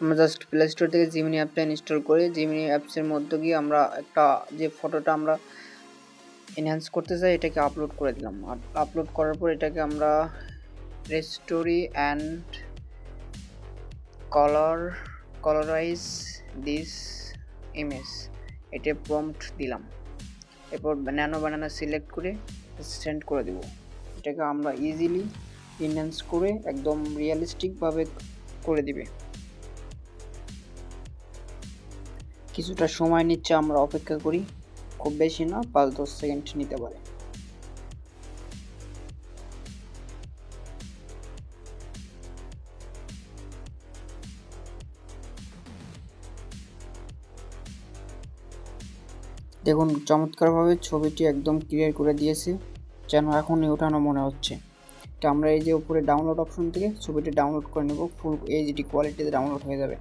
আমরা just play store থেকে Gemini অ্যাপটা ইনস্টল করে। জিমিনি অ্যাপসের মধ্যে গিয়ে আমরা একটা যে ফটোটা আমরা এনহ্যান্স করতে চাই, এটাকে আপলোড করে দিলাম। আর আপলোড করার পর এটাকে আমরা restore and colour colourise this image এটা প্রম্পট দিলাম। এরপর ন্যানো বানানা সিলেক্ট করে সেন্ড করে দেব। এটাকে আমরা ইজিলি ইনহ্যান্স করে একদম রিয়েলিস্টিকভাবে করে দিবে। কিছুটা সময় নিচ্ছে, আমরা অপেক্ষা করি। খুব বেশি না, পাঁচ দশ সেকেন্ড নিতে পারে। দেখুন, চমৎকারভাবে ছবিটি একদম ক্লিয়ার করে দিয়েছে, যেন এখনই ওঠানো মনে হচ্ছে। তো আমরা এই যে উপরে ডাউনলোড অপশন থেকে ছবিটি ডাউনলোড করে নেব ফুল এইচডি কোয়ালিটিতে ডাউনলোড হয়ে যাবে।